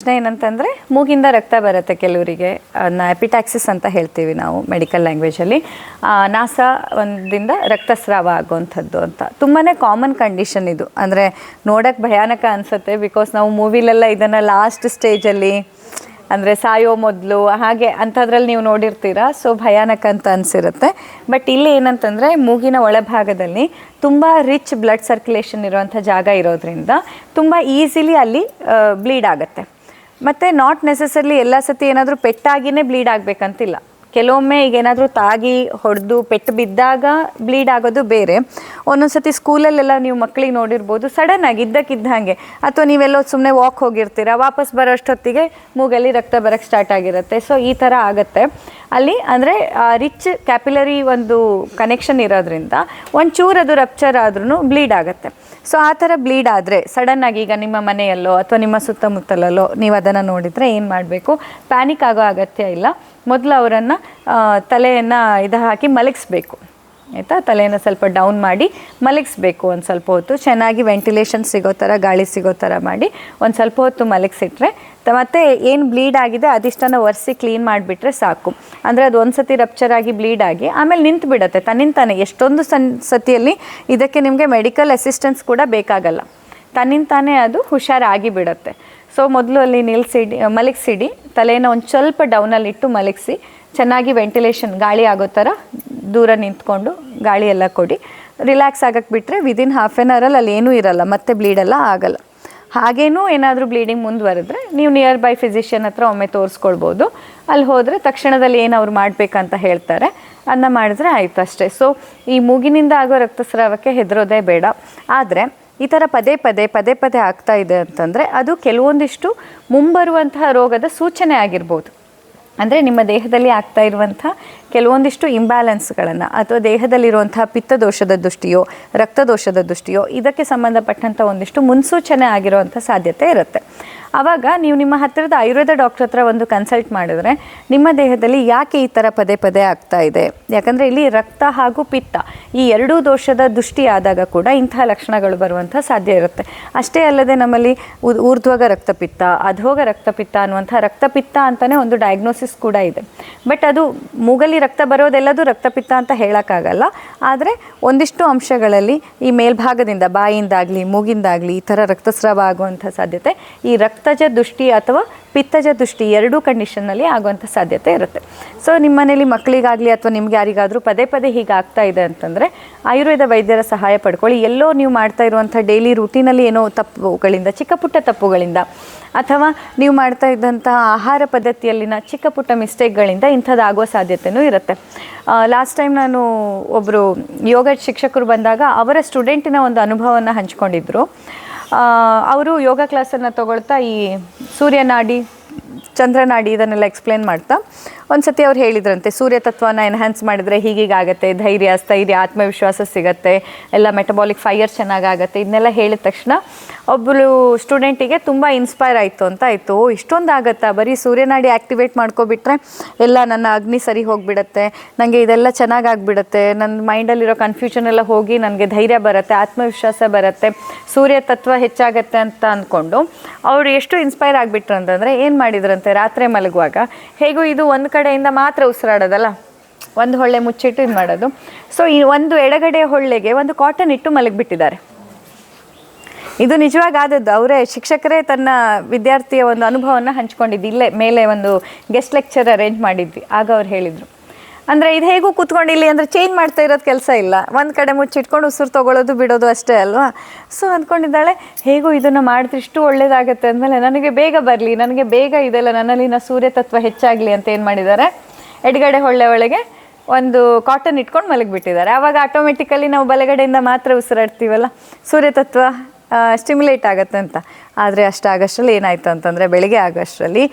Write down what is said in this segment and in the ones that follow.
ಪ್ರಶ್ನೆ ಏನಂತಂದರೆ, ಮೂಗಿಂದ ರಕ್ತ ಬರುತ್ತೆ ಕೆಲವರಿಗೆ ಅದನ್ನ ಎಪಿಟ್ಯಾಕ್ಸಿಸ್ ಅಂತ ಹೇಳ್ತೀವಿ ನಾವು ಮೆಡಿಕಲ್ ಲ್ಯಾಂಗ್ವೇಜಲ್ಲಿ ನಾಸ ಒಂದಿಂದ ರಕ್ತಸ್ರಾವ ಆಗುವಂಥದ್ದು ಅಂತ. ತುಂಬಾ ಕಾಮನ್ ಕಂಡೀಷನ್ ಇದು. ಅಂದರೆ ನೋಡೋಕ್ಕೆ ಭಯಾನಕ ಅನಿಸುತ್ತೆ ಬಿಕಾಸ್ ನಾವು ಮೂವಿಲೆಲ್ಲ ಇದನ್ನು ಲಾಸ್ಟ್ ಸ್ಟೇಜಲ್ಲಿ ಅಂದರೆ ಸಾಯೋ ಮೊದಲು, ಹಾಗೆ ಅಂಥದ್ರಲ್ಲಿ ನೀವು ನೋಡಿರ್ತೀರ ಸೊ ಭಯಾನಕ ಅಂತ ಅನಿಸಿರುತ್ತೆ. ಬಟ್ ಇಲ್ಲಿ ಏನಂತಂದರೆ, ಮೂಗಿನ ಒಳಭಾಗದಲ್ಲಿ ತುಂಬ ರಿಚ್ ಬ್ಲಡ್ ಸರ್ಕ್ಯುಲೇಷನ್ ಇರುವಂಥ ಜಾಗ ಇರೋದ್ರಿಂದ ತುಂಬ ಈಸಿಲಿ ಅಲ್ಲಿ ಬ್ಲೀಡ್ ಆಗುತ್ತೆ. ಮತ್ತು ನಾಟ್ ನೆಸೆಸರ್ಲಿ ಎಲ್ಲ ಸತಿ ಏನಾದರೂ ಪೆಟ್ಟಾಗಿನೇ ಬ್ಲೀಡ್ ಆಗಬೇಕಂತಿಲ್ಲ. ಕೆಲವೊಮ್ಮೆ ಈಗ ಏನಾದರೂ ತಾಗಿ, ಹೊಡೆದು, ಪೆಟ್ಟು ಬಿದ್ದಾಗ ಬ್ಲೀಡ್ ಆಗೋದು ಬೇರೆ. ಒಂದೊಂದು ಸತಿ ಸ್ಕೂಲಲ್ಲೆಲ್ಲ ನೀವು ಮಕ್ಕಳಿಗೆ ನೋಡಿರ್ಬೋದು ಸಡನ್ ಆಗಿ ಇದ್ದಕ್ಕಿದ್ದ ಹಾಗೆ. ಅಥವಾ ನೀವೆಲ್ಲೋ ಸುಮ್ಮನೆ ವಾಕ್ ಹೋಗಿರ್ತೀರ, ವಾಪಸ್ ಬರೋ ಅಷ್ಟೊತ್ತಿಗೆ ಮೂಗಲ್ಲಿ ರಕ್ತ ಬರೋಕ್ಕೆ ಸ್ಟಾರ್ಟ್ ಆಗಿರುತ್ತೆ. ಸೊ ಈ ಥರ ಆಗುತ್ತೆ. ಅಲ್ಲಿ ಅಂದರೆ ರಿಚ್ ಕ್ಯಾಪಿಲರಿ ಒಂದು ಕನೆಕ್ಷನ್ ಇರೋದ್ರಿಂದ ಒಂಚೂರು ಅದು ರಪ್ಚರ್ ಆದ್ರೂ ಬ್ಲೀಡ್ ಆಗುತ್ತೆ. ಸೊ ಆ ಥರ ಬ್ಲೀಡ್ ಆದರೆ ಸಡನ್ನಾಗಿ ಈಗ ನಿಮ್ಮ ಮನೆಯಲ್ಲೋ ಅಥವಾ ನಿಮ್ಮ ಸುತ್ತಮುತ್ತಲಲ್ಲೋ ನೀವು ಅದನ್ನು ನೋಡಿದರೆ ಏನು ಮಾಡಬೇಕು? ಪ್ಯಾನಿಕ್ ಆಗೋ ಅಗತ್ಯ ಇಲ್ಲ. ಮೊದಲು ಅವರನ್ನು ತಲೆಯನ್ನು ಇದು ಹಾಕಿ ಮಲಗಿಸ್ಬೇಕು. ಆಯಿತಾ? ತಲೆಯನ್ನು ಸ್ವಲ್ಪ ಡೌನ್ ಮಾಡಿ ಮಲಗಿಸ್ಬೇಕು ಒಂದು ಸ್ವಲ್ಪ ಹೊತ್ತು. ಚೆನ್ನಾಗಿ ವೆಂಟಿಲೇಷನ್ ಸಿಗೋ ಥರ, ಗಾಳಿ ಸಿಗೋ ಥರ ಮಾಡಿ ಒಂದು ಸ್ವಲ್ಪ ಹೊತ್ತು ಮಲಗಿಸಿಟ್ರೆ ಮತ್ತು ಏನು ಬ್ಲೀಡ್ ಆಗಿದೆ ಅದಿಷ್ಟನ್ನ ಒರೆಸಿ ಕ್ಲೀನ್ ಮಾಡಿಬಿಟ್ರೆ ಸಾಕು. ಅಂದರೆ ಅದು ಒಂದು ಸತಿ ರಪ್ಚರ್ ಆಗಿ ಬ್ಲೀಡ್ ಆಗಿ ಆಮೇಲೆ ನಿಂತು ಬಿಡುತ್ತೆ. ತನ್ನಿಂತಾನೆ ಎಷ್ಟೊಂದು ಸನ್, ಸತಿಯಲ್ಲಿ ಇದಕ್ಕೆ ನಿಮಗೆ ಮೆಡಿಕಲ್ ಅಸಿಸ್ಟೆನ್ಸ್ ಕೂಡ ಬೇಕಾಗಲ್ಲ. ತನ್ನಿಂತಾನೇ ಅದು ಹುಷಾರಾಗಿ ಬಿಡುತ್ತೆ. ಸೊ ಮೊದಲು ಅಲ್ಲಿ ನಿಲ್ಲಿಸಿಡಿ ಮಲಗಿಸಿಡಿ. ತಲೆನ ಒಂದು ಸ್ವಲ್ಪ ಡೌನಲ್ಲಿ ಇಟ್ಟು ಮಲಗಿಸಿ. ಚೆನ್ನಾಗಿ ವೆಂಟಿಲೇಷನ್ ಗಾಳಿ ಆಗೋ ಥರ ದೂರ ನಿಂತ್ಕೊಂಡು ಗಾಳಿ ಎಲ್ಲ ಕೊಡಿ. ರಿಲ್ಯಾಕ್ಸ್ ಆಗಕ್ಕೆ ಬಿಟ್ಟರೆ ವಿದಿನ್ ಹಾಫ್ ಆನ್ ಅವರಲ್ಲಿ ಅಲ್ಲಿ ಏನೂ ಇರಲ್ಲ, ಮತ್ತೆ ಬ್ಲೀಡೆಲ್ಲ ಆಗಲ್ಲ. ಹಾಗೇನೂ ಏನಾದರೂ ಬ್ಲೀಡಿಂಗ್ ಮುಂದುವರೆದ್ರೆ ನೀವು ನಿಯರ್ ಬೈ ಫಿಸಿಷಿಯನ್ ಹತ್ರ ಒಮ್ಮೆ ತೋರಿಸ್ಕೊಳ್ಬೋದು. ಅಲ್ಲಿ ಹೋದರೆ ತಕ್ಷಣದಲ್ಲಿ ಏನು ಅವ್ರು ಮಾಡಬೇಕಂತ ಹೇಳ್ತಾರೆ. ಅನ್ನ ಮಾಡಿದ್ರೆ ಆಯಿತು ಅಷ್ಟೇ. ಸೊ ಈ ಮೂಗಿನಿಂದ ಆಗೋ ರಕ್ತಸ್ರಾವಕ್ಕೆ ಹೆದರೋದೇ ಬೇಡ. ಆದರೆ ಈ ಥರ ಪದೇ ಪದೇ ಪದೇ ಪದೇ ಆಗ್ತಾ ಇದೆ ಅಂತಂದರೆ ಅದು ಕೆಲವೊಂದಿಷ್ಟು ಮುಂಬರುವಂತಹ ರೋಗದ ಸೂಚನೆ ಆಗಿರ್ಬೋದು. ಅಂದರೆ ನಿಮ್ಮ ದೇಹದಲ್ಲಿ ಆಗ್ತಾ ಇರುವಂಥ ಕೆಲವೊಂದಿಷ್ಟು ಇಂಬ್ಯಾಲೆನ್ಸ್ಗಳನ್ನು ಅಥವಾ ದೇಹದಲ್ಲಿರುವಂತಹ ಪಿತ್ತದೋಷದ ದೃಷ್ಟಿಯೋ, ರಕ್ತದೋಷದ ದೃಷ್ಟಿಯೋ ಇದಕ್ಕೆ ಸಂಬಂಧಪಟ್ಟಂಥ ಒಂದಿಷ್ಟು ಮುನ್ಸೂಚನೆ ಆಗಿರುವಂಥ ಸಾಧ್ಯತೆ ಇರುತ್ತೆ. ಆವಾಗ ನೀವು ನಿಮ್ಮ ಹತ್ತಿರದ ಆಯುರ್ವೇದ ಡಾಕ್ಟರ್ ಹತ್ರ ಒಂದು ಕನ್ಸಲ್ಟ್ ಮಾಡಿದ್ರೆ ನಿಮ್ಮ ದೇಹದಲ್ಲಿ ಯಾಕೆ ಈ ಥರ ಪದೇ ಪದೇ ಆಗ್ತಾ ಇದೆ? ಯಾಕಂದರೆ ಇಲ್ಲಿ ರಕ್ತ ಹಾಗೂ ಪಿತ್ತ ಈ ಎರಡೂ ದೋಷದ ದೃಷ್ಟಿ ಆದಾಗ ಕೂಡ ಇಂತಹ ಲಕ್ಷಣಗಳು ಬರುವಂಥ ಸಾಧ್ಯ ಇರುತ್ತೆ. ಅಷ್ಟೇ ಅಲ್ಲದೆ ನಮ್ಮಲ್ಲಿ ಊರ್ಧ್ವಗ ರಕ್ತಪಿತ್ತ, ಅಧೋಗ ರಕ್ತಪಿತ್ತ ಅನ್ನುವಂಥ ರಕ್ತಪಿತ್ತ ಅಂತಲೇ ಒಂದು ಡಯಾಗ್ನೋಸಿಸ್ ಕೂಡ ಇದೆ. ಬಟ್ ಅದು ಮೂಗಲ್ಲಿ ರಕ್ತ ಬರೋದೆಲ್ಲದೂ ರಕ್ತಪಿತ್ತ ಅಂತ ಹೇಳೋಕ್ಕಾಗಲ್ಲ. ಆದರೆ ಒಂದಿಷ್ಟು ಅಂಶಗಳಲ್ಲಿ ಈ ಮೇಲ್ಭಾಗದಿಂದ ಬಾಯಿಂದಾಗಲಿ, ಮೂಗಿಂದಾಗಲಿ ಈ ಥರ ರಕ್ತಸ್ರಾವ ಆಗುವಂಥ ಸಾಧ್ಯತೆ ಈ ರಕ್ತಜ ದೃಷ್ಟಿ ಅಥವಾ ಪಿತ್ತಜ ದೃಷ್ಟಿ ಎರಡೂ ಕಂಡೀಷನ್ನಲ್ಲಿ ಆಗುವಂಥ ಸಾಧ್ಯತೆ ಇರುತ್ತೆ. ಸೊ ನಿಮ್ಮ ಮನೇಲಿ ಮಕ್ಕಳಿಗಾಗಲಿ ಅಥವಾ ನಿಮ್ಗೆ ಯಾರಿಗಾದರೂ ಪದೇ ಪದೇ ಹೀಗೆ ಆಗ್ತಾ ಇದೆ ಅಂತಂದರೆ ಆಯುರ್ವೇದ ವೈದ್ಯರ ಸಹಾಯ ಪಡ್ಕೊಳ್ಳಿ. ಎಲ್ಲೋ ನೀವು ಮಾಡ್ತಾ ಇರುವಂಥ ಡೈಲಿ ರೂಟೀನಲ್ಲಿ ಏನೋ ತಪ್ಪುಗಳಿಂದ, ಚಿಕ್ಕ ಪುಟ್ಟ ತಪ್ಪುಗಳಿಂದ ಅಥವಾ ನೀವು ಮಾಡ್ತಾ ಇದ್ದಂಥ ಆಹಾರ ಪದ್ಧತಿಯಲ್ಲಿನ ಚಿಕ್ಕ ಪುಟ್ಟ ಮಿಸ್ಟೇಕ್ಗಳಿಂದ ಇಂಥದ್ದಾಗುವ ಸಾಧ್ಯತೆಯೂ ಇರುತ್ತೆ. ಲಾಸ್ಟ್ ಟೈಮ್ ನಾನು ಒಬ್ಬರು ಯೋಗ ಶಿಕ್ಷಕರು ಬಂದಾಗ ಅವರ ಸ್ಟೂಡೆಂಟಿನ ಒಂದು ಅನುಭವವನ್ನು ಹಂಚ್ಕೊಂಡಿದ್ರು. ಅವರು ಯೋಗ ಕ್ಲಾಸನ್ನು ತಗೊಳ್ತಾ ಈ ಸೂರ್ಯನಾಡಿ ಚಂದ್ರನಾಡಿ ಇದನ್ನೆಲ್ಲ ಎಕ್ಸ್ಪ್ಲೇನ್ ಮಾಡ್ತಾ. ಒಂದು ಸತಿ ಅವ್ರು ಹೇಳಿದ್ರಂತೆ, ಸೂರ್ಯ ತತ್ವನ ಎನ್ಹ್ಯಾನ್ಸ್ ಮಾಡಿದರೆ ಹೀಗೀಗಾಗತ್ತೆ, ಧೈರ್ಯ, ಸ್ಥೈರ್ಯ, ಆತ್ಮವಿಶ್ವಾಸ ಸಿಗತ್ತೆ, ಎಲ್ಲ ಮೆಟಬಾಲಿಕ್ ಫೈಯರ್ ಚೆನ್ನಾಗಾಗತ್ತೆ, ಇದನ್ನೆಲ್ಲ ಹೇಳಿದ ತಕ್ಷಣ ಒಬ್ಬರು ಸ್ಟೂಡೆಂಟಿಗೆ ತುಂಬ ಇನ್ಸ್ಪೈರ್ ಆಯಿತು ಅಂತ ಆಯಿತು. ಇಷ್ಟೊಂದು ಆಗುತ್ತಾ? ಬರೀ ಸೂರ್ಯನಾಡಿ ಆ್ಯಕ್ಟಿವೇಟ್ ಮಾಡ್ಕೊಬಿಟ್ರೆ ಎಲ್ಲ ನನ್ನ ಅಗ್ನಿ ಸರಿ ಹೋಗಿಬಿಡತ್ತೆ ನನಗೆ ಇದೆಲ್ಲ ಚೆನ್ನಾಗಾಗ್ಬಿಡುತ್ತೆ ನನ್ನ ಮೈಂಡಲ್ಲಿರೋ ಕನ್ಫ್ಯೂಷನ್ ಎಲ್ಲ ಹೋಗಿ ನನಗೆ ಧೈರ್ಯ ಬರುತ್ತೆ, ಆತ್ಮವಿಶ್ವಾಸ ಬರುತ್ತೆ, ಸೂರ್ಯ ತತ್ವ ಹೆಚ್ಚಾಗತ್ತೆ ಅಂತ ಅಂದ್ಕೊಂಡು ಅವರು ಎಷ್ಟು ಇನ್ಸ್ಪೈರ್ ಆಗಿಬಿಟ್ರು ಅಂತಂದರೆ ಏನು ಮಾಡಿದ್ರಂತೆ? ರಾತ್ರಿ ಮಲಗುವಾಗ. ಹೇಗೂ ಇದು ಒಂದು ಕಡೆಯಿಂದ ಮಾತ್ರ ಉಸಿರಾಡೋದಲ್ಲ? ಒಂದು ಹೊಳ್ಳೆ ಮುಚ್ಚಿಟ್ಟು ಇದು ಮಾಡೋದು. ಸೊ ಈ ಒಂದು ಎಡಗಡೆ ಹೊಳ್ಳೆಗೆ ಒಂದು ಕಾಟನ್ ಇಟ್ಟು ಮಲಗಿಬಿಟ್ಟಿದ್ದಾರೆ. ಇದು ನಿಜವಾಗಿ ಆದದ್ದು ಅವರೇ ಶಿಕ್ಷಕರೇ ತನ್ನ ವಿದ್ಯಾರ್ಥಿಯ ಒಂದು ಅನುಭವವನ್ನು ಹಂಚ್ಕೊಂಡಿದ್ದು, ಇಲ್ಲೇ, ಮೇಲೆ ಒಂದು ಗೆಸ್ಟ್ ಲೆಕ್ಚರ್ ಅರೇಂಜ್ ಮಾಡಿದ್ವಿ. ಆಗ ಅವ್ರು ಹೇಳಿದರು. ಅಂದರೆ ಇದು ಹೇಗೂ ಕೂತ್ಕೊಂಡು ಇಲ್ಲಿ ಅಂದ್ರೆ ಚೇಂಜ್ ಮಾಡ್ತಾ ಇರೋದು ಕೆಲಸ ಇಲ್ಲ. ಒಂದು ಕಡೆ ಮುಚ್ಚಿಟ್ಕೊಂಡು ಉಸಿರು ತಗೊಳ್ಳೋದು ಬಿಡೋದು ಅಷ್ಟೇ ಅಲ್ವಾ? ಸೊ ಅಂದ್ಕೊಂಡಿದ್ದಾಳೆ, ಹೇಗೂ ಇದನ್ನು ಮಾಡಿದ್ರೆ ಇಷ್ಟು ಒಳ್ಳೇದಾಗತ್ತೆ ಅಂದಮೇಲೆ ನನಗೆ ಬೇಗ ಬರಲಿ, ನನಗೆ ಬೇಗ ಇದೆಲ್ಲ ನನ್ನಲ್ಲಿನ ಸೂರ್ಯ ತತ್ವ ಹೆಚ್ಚಾಗಲಿ ಅಂತ ಏನು ಮಾಡಿದ್ದಾರೆ? ಎಡಗಡೆ ಹೊಳ್ಳೆ ಒಳಗೆ ಒಂದು ಕಾಟನ್ ಇಟ್ಕೊಂಡು ಮಲಗಿಬಿಟ್ಟಿದ್ದಾರೆ. ಆವಾಗ ಆಟೋಮೆಟಿಕಲಿ ನಾವು ಬಲಗಡೆಯಿಂದ ಮಾತ್ರ ಉಸಿರಾಡ್ತೀವಲ್ಲ? ಸೂರ್ಯ ತತ್ವ ಸ್ಟಿಮ್ಯುಲೇಟ್ ಆಗುತ್ತೆ ಅಂತ. ಆದರೆ ಅಷ್ಟಾಗಷ್ಟರಲ್ಲಿ ಏನಾಯಿತು ಅಂತಂದರೆ, ಬೆಳಿಗ್ಗೆ ಆಗೋಷ್ಟರಲ್ಲಿ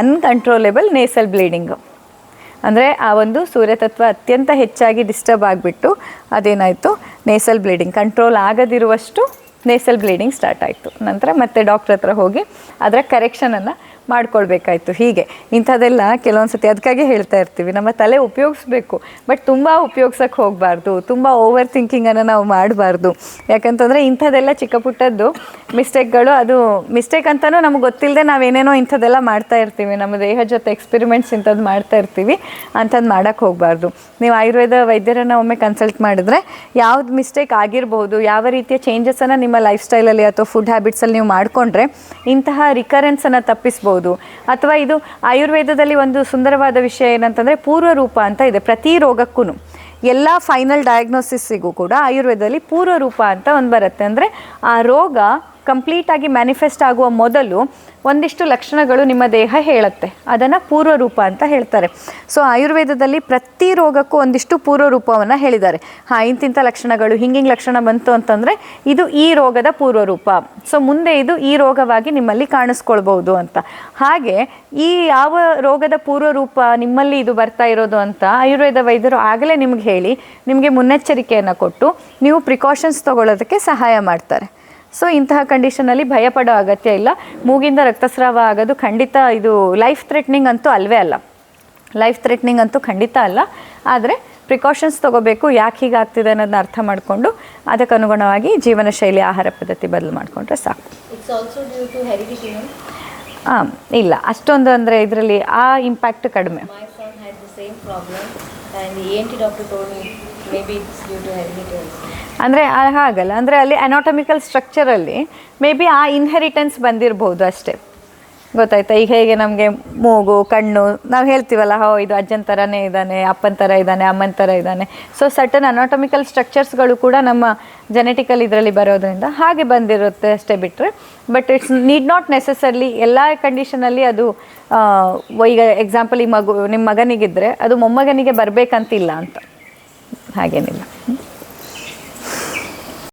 ಅನ್ಕಂಟ್ರೋಲೇಬಲ್ ನೇಸಲ್ ಬ್ಲೀಡಿಂಗು ಅಂದರೆ ಆ ಒಂದು ಸೂರ್ಯತತ್ವ ಅತ್ಯಂತ ಹೆಚ್ಚಾಗಿ ಡಿಸ್ಟರ್ಬ್ ಆಗಿಬಿಟ್ಟು ಅದೇನಾಯಿತು? ನೇಸಲ್ ಬ್ಲೀಡಿಂಗ್ ಕಂಟ್ರೋಲ್ ಆಗದಿರುವಷ್ಟು ನೇಸಲ್ ಬ್ಲೀಡಿಂಗ್ ಸ್ಟಾರ್ಟ್ ಆಯಿತು. ನಂತರ ಮತ್ತೆ ಡಾಕ್ಟ್ರ್ ಹತ್ರ ಹೋಗಿ ಅದರ ಕರೆಕ್ಷನನ್ನು ಮಾಡ್ಕೊಳ್ಬೇಕಾಯ್ತು. ಹೀಗೆ. ಇಂಥದ್ದೆಲ್ಲ ಕೆಲವೊಂದು ಸತಿ ಅದಕ್ಕಾಗಿ ಹೇಳ್ತಾ ಇರ್ತೀವಿ. ನಮ್ಮ ತಲೆ ಉಪಯೋಗಿಸ್ಬೇಕು. ಬಟ್ ತುಂಬ ಉಪಯೋಗ್ಸಕ್ಕೆ ಹೋಗಬಾರ್ದು. ತುಂಬ ಓವರ್ ಥಿಂಕಿಂಗನ್ನು ನಾವು ಮಾಡಬಾರ್ದು. ಯಾಕಂತಂದರೆ ಇಂಥದ್ದೆಲ್ಲ ಚಿಕ್ಕ ಪುಟ್ಟದ್ದು ಮಿಸ್ಟೇಕ್ಗಳು ಅದು ಮಿಸ್ಟೇಕ್ ಅಂತಲೂ ನಮ್ಗೆ ಗೊತ್ತಿಲ್ಲದೆ ನಾವೇನೇನೋ ಇಂಥದ್ದೆಲ್ಲ ಮಾಡ್ತಾ ಇರ್ತೀವಿ. ನಮ್ಮ ದೇಹ ಜೊತೆ ಎಕ್ಸ್ಪೆರಿಮೆಂಟ್ಸ್ ಇಂಥದ್ದು ಮಾಡ್ತಾ ಇರ್ತೀವಿ. ಅಂಥದ್ದು ಮಾಡೋಕ್ಕೆ ಹೋಗಬಾರ್ದು. ನೀವು ಆಯುರ್ವೇದ ವೈದ್ಯರನ್ನು ಒಮ್ಮೆ ಕನ್ಸಲ್ಟ್ ಮಾಡಿದ್ರೆ ಯಾವ್ದು ಮಿಸ್ಟೇಕ್ ಆಗಿರ್ಬೋದು, ಯಾವ ರೀತಿಯ ಚೇಂಜಸನ್ನು ನಿಮ್ಮ ಲೈಫ್ ಸ್ಟೈಲಲ್ಲಿ ಅಥವಾ ಫುಡ್ ಹ್ಯಾಬಿಟ್ಸಲ್ಲಿ ನೀವು ಮಾಡಿಕೊಂಡ್ರೆ ಇಂತಹ ರಿಕರೆನ್ಸನ್ನು ತಪ್ಪಿಸ್ಬೋದು. ಅಥವಾ ಇದು ಆಯುರ್ವೇದದಲ್ಲಿ ಒಂದು ಸುಂದರವಾದ ವಿಷಯ ಏನಂತಂದ್ರೆ ಪೂರ್ವ ರೂಪ ಅಂತ ಇದೆ, ಪ್ರತಿ ರೋಗಕ್ಕೂ ಎಲ್ಲ ಫೈನಲ್ ಡಯಾಗ್ನೋಸಿಸ್ಗೂ ಕೂಡ ಆಯುರ್ವೇದದಲ್ಲಿ ಪೂರ್ವ ರೂಪ ಅಂತ ಒಂದು ಬರುತ್ತೆ. ಅಂದರೆ ಆ ರೋಗ ಕಂಪ್ಲೀಟಾಗಿ ಮ್ಯಾನಿಫೆಸ್ಟ್ ಆಗುವ ಮೊದಲು ಒಂದಿಷ್ಟು ಲಕ್ಷಣಗಳು ನಿಮ್ಮ ದೇಹ ಹೇಳುತ್ತೆ. ಅದನ್ನು ಪೂರ್ವ ರೂಪ ಅಂತ ಹೇಳ್ತಾರೆ. ಸೊ ಆಯುರ್ವೇದದಲ್ಲಿ ಪ್ರತಿ ರೋಗಕ್ಕೂ ಒಂದಿಷ್ಟು ಪೂರ್ವ ರೂಪವನ್ನು ಹೇಳಿದ್ದಾರೆ. ಹಾಂ ಇಂತಿಂಥ ಲಕ್ಷಣಗಳು, ಹಿಂಗಿಂಗ್ ಲಕ್ಷಣ ಬಂತು ಅಂತಂದರೆ ಇದು ಈ ರೋಗದ ಪೂರ್ವ ರೂಪ ಸೊ ಮುಂದೆ ಇದು ಈ ರೋಗವಾಗಿ ನಿಮ್ಮಲ್ಲಿ ಕಾಣಿಸ್ಕೊಳ್ಬೋದು ಅಂತ. ಹಾಗೆ ಈ ಯಾವ ರೋಗದ ಪೂರ್ವ ರೂಪ ನಿಮ್ಮಲ್ಲಿ ಇದು ಬರ್ತಾ ಇರೋದು ಅಂತ ಆಯುರ್ವೇದ ವೈದ್ಯರು ಆಗಲೇ ನಿಮ್ಗೆ ಹೇಳಿ, ನಿಮಗೆ ಮುನ್ನೆಚ್ಚರಿಕೆಯನ್ನು ಕೊಟ್ಟು ನೀವು ಪ್ರಿಕಾಷನ್ಸ್ ತಗೊಳ್ಳೋದಕ್ಕೆ ಸಹಾಯ ಮಾಡ್ತಾರೆ. ಸೊ ಇಂತಹ ಕಂಡೀಷನಲ್ಲಿ ಭಯ ಪಡೋ ಅಗತ್ಯ ಇಲ್ಲ. ಮೂಗಿಂದ ರಕ್ತಸ್ರಾವ ಆಗೋದು ಖಂಡಿತ ಇದು ಲೈಫ್ ಥ್ರೆಟ್ನಿಂಗ್ ಅಂತೂ ಅಲ್ವೇ ಅಲ್ಲ. ಲೈಫ್ ಥ್ರೆಟ್ನಿಂಗ್ ಅಂತೂ ಖಂಡಿತ ಅಲ್ಲ. ಆದರೆ ಪ್ರಿಕಾಷನ್ಸ್ ತೊಗೋಬೇಕು ಯಾಕೆ ಹೀಗಾಗ್ತಿದೆ ಅನ್ನೋದನ್ನ ಅರ್ಥ ಮಾಡಿಕೊಂಡು ಅದಕ್ಕೆ ಅನುಗುಣವಾಗಿ ಜೀವನ ಶೈಲಿ ಆಹಾರ ಪದ್ಧತಿ ಬದಲು ಮಾಡಿಕೊಂಡ್ರೆ ಸಾಕು. ಹಾಂ ಇಲ್ಲ. ಅಷ್ಟೊಂದು ಅಂದರೆ ಇದರಲ್ಲಿ ಆ ಇಂಪ್ಯಾಕ್ಟ್ ಕಡಿಮೆ. ಅಂದರೆ ಹಾಗಲ್ಲ, ಅಂದರೆ ಅಲ್ಲಿ ಅನಾಟಮಿಕಲ್ ಸ್ಟ್ರಕ್ಚರಲ್ಲಿ ಮೇ ಬಿ ಆ ಇನ್ಹೆರಿಟೆನ್ಸ್ ಬಂದಿರಬಹುದು ಅಷ್ಟೇ. ಗೊತ್ತಾಯ್ತಾ? ಈಗ ಹೇಗೆ ನಮಗೆ ಮೂಗು, ಕಣ್ಣು, ನಾವು ಹೇಳ್ತೀವಲ್ಲ, ಹೋ, ಇದು ಅಜ್ಜನ ಥರನೇ ಇದ್ದಾನೆ, ಅಪ್ಪನ ಥರ ಇದ್ದಾನೆ, ಅಮ್ಮನ ಥರ ಇದ್ದಾನೆ. ಸೊ ಸಟನ್ ಅನಾಟಮಿಕಲ್ ಸ್ಟ್ರಕ್ಚರ್ಸ್ಗಳು ಕೂಡ ನಮ್ಮ ಜೆನೆಟಿಕಲ್ ಇದರಲ್ಲಿ ಬರೋದ್ರಿಂದ ಹಾಗೆ ಬಂದಿರುತ್ತೆ ಅಷ್ಟೇ ಬಿಟ್ಟರೆ but it's need not necessarily ಎಲ್ಲ ಕಂಡೀಷನಲ್ಲಿ ಅದು ಈಗ ಎಕ್ಸಾಂಪಲ್ ಈ ಮಗು ನಿಮ್ಮ ಮಗನಿಗಿದ್ದರೆ ಅದು ಮೊಮ್ಮಗನಿಗೆ ಬರಬೇಕಂತಿಲ್ಲ ಅಂತ. ಹಾಗೇನಿಲ್ಲ.